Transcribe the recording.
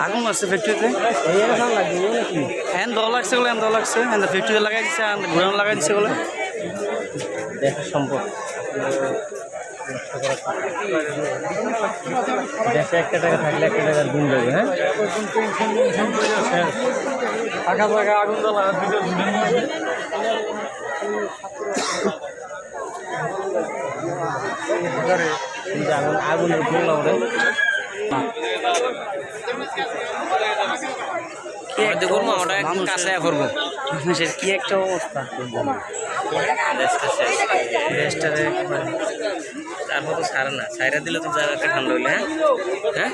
আগুন লাগছে ফ্যাক্টরিতে হ্যান দল লাগছে বলে দল লাগছে। হ্যান ফ্যাক্টরিতে লাগাই দিছে হ্যান লাগাই দিছে বলে। দেশের সম্পদ। দেশে একটা টাকা থাকলে একটা টাকার দিন যাবে হ্যাঁ? ফাঁকা ফাঁকা আগুন জ্বালা কিন্তু আগুন আগুন ওটা কাছে করব। কি একটা অবস্থা? দেশটা শেষ দেশটারে তারপর তো ছাড়ে না সাইরা দিলে তো জায়গাটা ঠান্ডা হইলে হ্যাঁ হ্যাঁ?